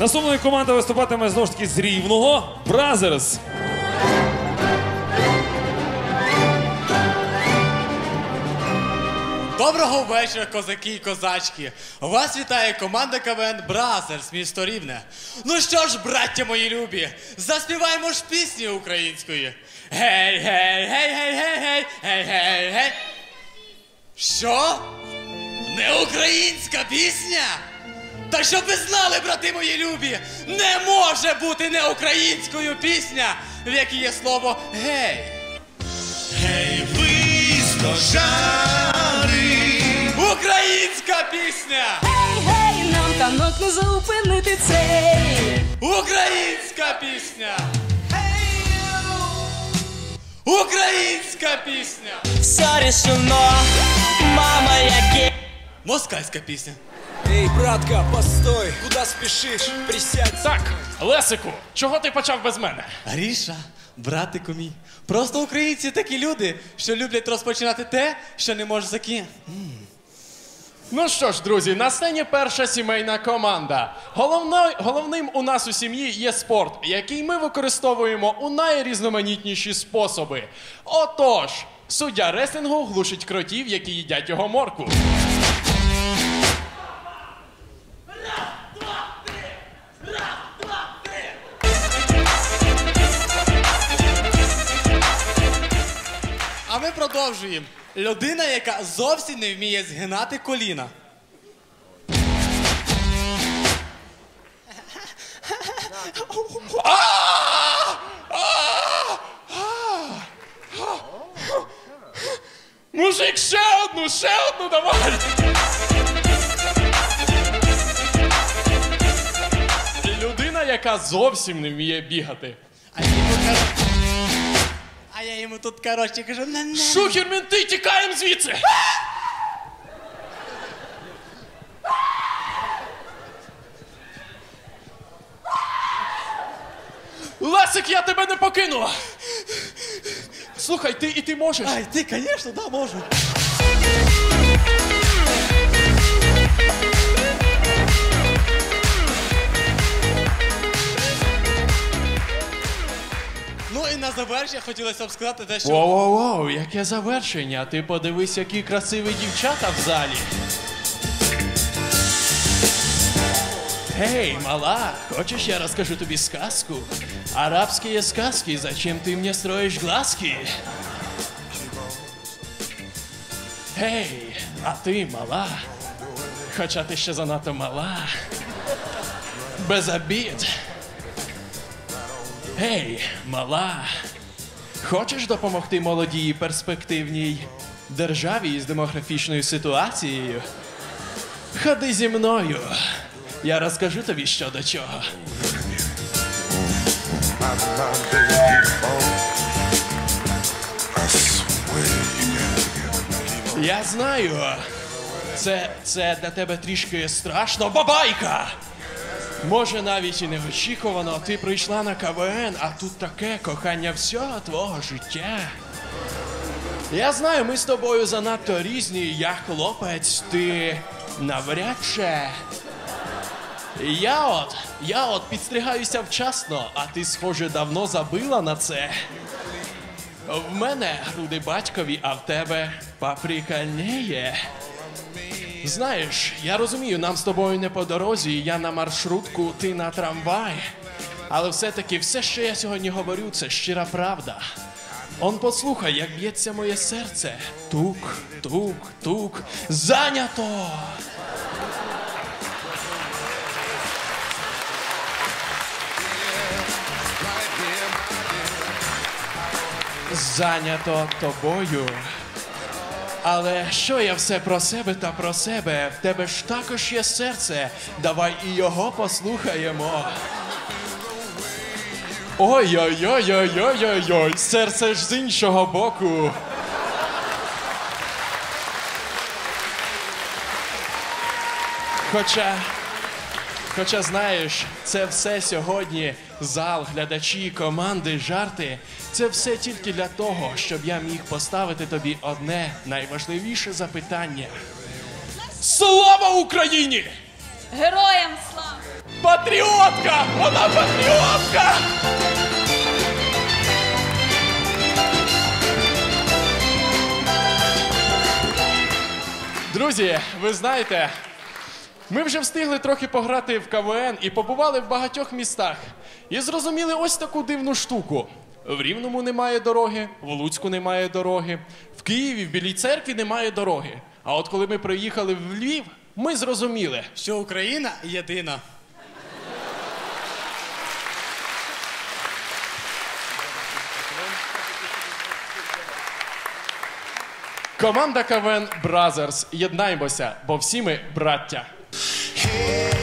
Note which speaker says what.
Speaker 1: Наступною команда виступатиме знову ж таки з рівного Бразерс.
Speaker 2: Доброго вечора, козаки і козачки. Вас вітає команда КВН Бразерс, місто Рівне. Ну що ж, браття мої любі, заспіваємо ж пісні української. Гей, гей, гей, гей, гей, гей, гей, гей, гей. Що? Не українська пісня? Та щоб ви знали, брати мої любі, не може бути не українською пісня, в якій є слово гей.
Speaker 3: Гей, ви стожари,
Speaker 2: Українська пісня!
Speaker 4: Гей, гей, нам танок не зупинити цей.
Speaker 2: Українська пісня! Українська пісня!
Speaker 5: Все решено, мама, я гей.
Speaker 2: Москальська пісня.
Speaker 6: Эй, братка, постой, куда спешишь? Присядь.
Speaker 7: Так, Лесику, чого ти почав без мене?
Speaker 2: Гріша, братику мій. Просто українці такі люди, що люблять розпочинати те, що не можуть закінчити.
Speaker 7: Ну що ж, друзі, на сцені перша сімейна команда. Головно, головним у нас у сім'ї є спорт, який ми використовуємо у найрізноманітніші способи. Отож, суддя реслінгу глушить кротів, які їдять його морку.
Speaker 2: Продовжуємо. Людина, яка зовсім не вміє згинати коліна.
Speaker 7: Мужик, ще одну, ще одну давай! Людина, яка зовсім не вміє бігати.
Speaker 2: А я йому кажу. А я йому тут, коротше, кажу, не не.
Speaker 7: Шухер, менти, тікаємо звідси! Лесик, я тебе не покинула! Слухай, ти і ти можеш.
Speaker 2: Ай, ти, звісно, да, можу. Завершення хотілося б сказати те, що.
Speaker 7: Воу-воу-воу, яке завершення. Ти подивись, які красиві дівчата в залі. Гей, мала, хочеш я розкажу тобі сказку? Арабські є сказки, зачем ти мені строїш глазки? Гей, а ти мала, хоча ти ще занадто мала. Без обід. Гей, мала, хочеш допомогти молодій перспективній державі з демографічною ситуацією? Ходи зі мною. Я розкажу тобі що до чого. Я знаю. Це, це для тебе трішки страшно, бабайка! Може, навіть і неочікувано, ти прийшла на КВН, а тут таке кохання всього твого життя. Я знаю, ми з тобою занадто різні, я хлопець, ти навряд чи. Я от, я от підстригаюся вчасно, а ти, схоже, давно забила на це. В мене груди батькові, а в тебе паприка не є. Знаєш, я розумію, нам з тобою не по дорозі, я на маршрутку, ти на трамвай. Але все-таки все, що я сьогодні говорю, це щира правда. Он послухай, як б'ється моє серце. Тук, тук, тук. Зайнято! Зайнято тобою. Але що я все про себе та про себе? В тебе ж також є серце. Давай і його послухаємо. Ой-ой-ой-ой-ой-ой-ой, серце ж з іншого боку. Хоча, хоча знаєш, це все сьогодні зал, глядачі, команди, жарти. Це все тільки для того, щоб я міг поставити тобі одне найважливіше запитання. Слава Україні!
Speaker 4: Героям слава!
Speaker 7: Патріотка! Вона патріотка! Друзі, ви знаєте, ми вже встигли трохи пограти в КВН і побували в багатьох містах. І зрозуміли ось таку дивну штуку. В Рівному немає дороги, в Луцьку немає дороги, в Києві, в Білій церкві немає дороги. А от коли ми приїхали в Львів, ми зрозуміли.
Speaker 2: Що Україна єдина.
Speaker 7: Команда КВН Бразерс. Єднаймося, бо всі ми браття.
Speaker 3: cheio.